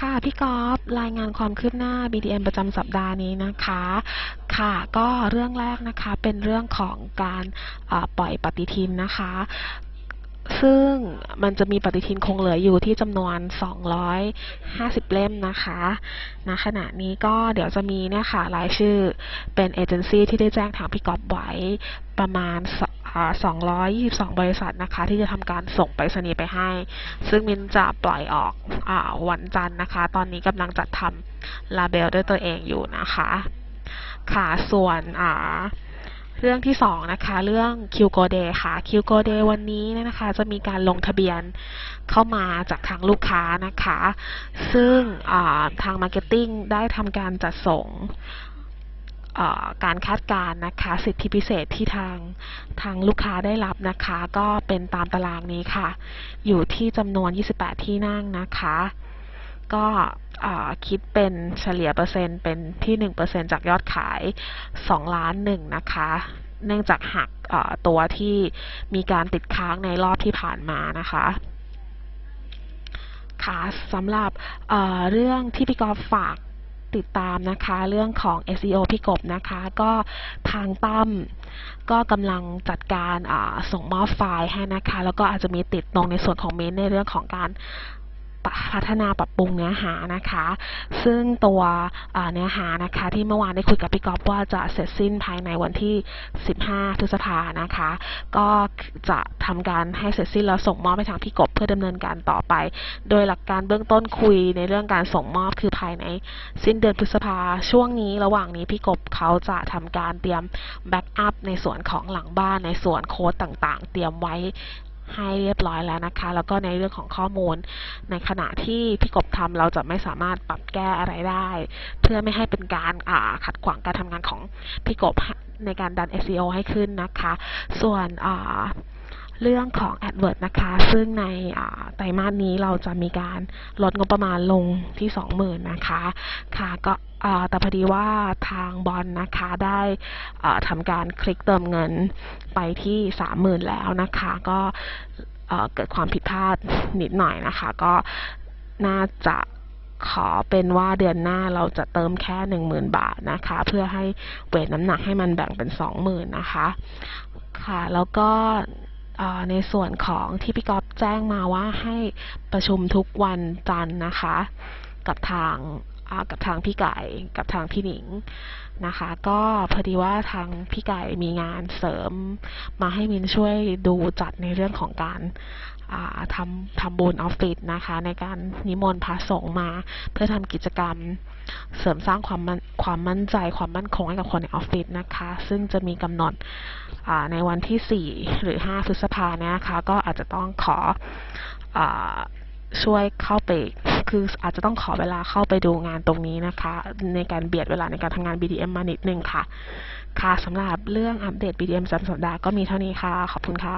ค่ะพี่กอฟรายงานความคืบหน้า BDM ประจำสัปดาห์นี้นะคะ ค่ะ ก็เรื่องแรกนะคะเป็นเรื่องของการปล่อยปฏิทินนะคะ ซึ่งมันจะมีปฏิทินคงเหลืออยู่ที่จำนวน 250 เล่มนะคะณขณะนี้ก็เดี๋ยวจะมีเนี่ยค่ะรายชื่อเป็นเอเจนซี่ที่ได้แจ้งทางพี่กอฟไว้ประมาณ 222 บริษัทนะคะ ที่จะทำการส่งไปรษณีย์ไปให้ ซึ่งมินจะปล่อยออกอวันจันทร์นะคะ ตอนนี้กำลังจัดทำลาเบลด้วยตัวเองอยู่นะคะ ค่ะส่วนอ่าเรื่องที่สองนะคะเรื่อง q g o Day ค่ะ q g o Day วันนี้เนี่ยนะคะ จะมีการลงทะเบียนเข้ามาจากทางลูกค้านะคะ ซึ่งอ่าทาง Marketing ได้ทำการจัดส่ง การคาดการณ์นะคะ สิทธิพิเศษที่ทางทางลูกค้าได้รับนะคะ ก็เป็นตามตารางนี้ค่ะ อยู่ที่จำนวน 28 ที่นั่งนะคะ ก็คิดเป็นเฉลี่ยเปอร์เซ็นต์เป็นที่ 1%จากยอดขาย 2 ล้านหนึ่งนะคะ เนื่องจากหักตัวที่มีการติดค้างในรอบที่ผ่านมานะคะค่ะสำหรับเรื่องที่พี่กอฟฝาก ติดตามนะคะเรื่องของ SEO พี่กบนะคะ ก็ทางตั้มก็กำลังจัดการส่งมอบไฟล์ให้นะคะ แล้วก็อาจจะมีติดตรงในส่วนของเมนในเรื่องของการ พัฒนาปรับปรุงเนื้อหานะคะ ซึ่งตัวเนื้อหานะคะ ที่เมื่อวานได้คุยกับพี่กอฟว่าจะเสร็จสิ้นภายในวันที่ 15 พฤษภานะคะ ก็จะทำการให้เสร็จสิ้นแล้วส่งมอบไปทางพี่กบเพื่อดำเนินการต่อไป โดยหลักการเบื้องต้นคุยในเรื่องการส่งมอบคือภายในสิ้นเดือนพฤษภาช่วงนี้ระหว่างนี้พี่กบเขาจะทำการเตรียมแบ็กอัพในส่วนของหลังบ้านในส่วนโค้ดต่างๆ เตรียมไว้ ให้เรียบร้อยแล้วนะคะ แล้วก็ในเรื่องของข้อมูล ในขณะที่พี่กบทำเราจะไม่สามารถปรับแก้อะไรได้ เพื่อไม่ให้เป็นการาขัดขวางการทำงานของพี่กบในการดัน SEO ให้ขึ้นนะคะ ส่วนอ่า เรื่องของ AdWords นะคะ ซึ่งในไตรมาสนี้เราจะมีการลดงบประมาณลงที่ 20,000 นะคะ ค่ะก็แต่พอดีว่าทางบอลนะคะได้ทำการคลิกเติมเงินไปที่ 30,000 แล้วนะคะ ก็เกิดความผิดพลาดนิดหน่อยนะคะ ก็น่าจะขอเป็นว่าเดือนหน้าเราจะเติมแค่10,000บาทนะคะ เพื่อให้เวทน้ำหนักให้มันแบ่งเป็น20,000นะคะ ค่ะ แล้วก็ ในส่วนของที่พี่ก๊อฟแจ้งมาว่าให้ประชุมทุกวันจันทร์นะคะ กับทาง กับทางพี่ไก่กับทางพี่หนิงนะคะ ก็พอดีว่าทางพี่ไก่มีงานเสริม มาให้มินช่วยดูจัดในเรื่องของการาทำทำบุญออฟฟิศนะคะ ในการนิมนต์พระสงฆ์มา เพื่อทำกิจกรรมเสริมสร้างความมั่นความมั่นใจความมั่นคงให้กับคนในออฟฟิศนะคะ ซึ่งจะมีกำหนดในวันที่ 4 หรือ 5 พฤษภาเนี่ยนะคะ ก็อาจจะต้องขออช่วยเข้าไป คืออาจจะต้องขอเวลาเข้าไปดูงานตรงนี้นะคะ ในการเบียดเวลาในการทำงาน BDM มานิดนึงค่ะ ค่ะสำหรับเรื่องอัปเดต BDM ประจำสัปดาห์ก็มีเท่านี้ค่ะ ขอบคุณค่ะ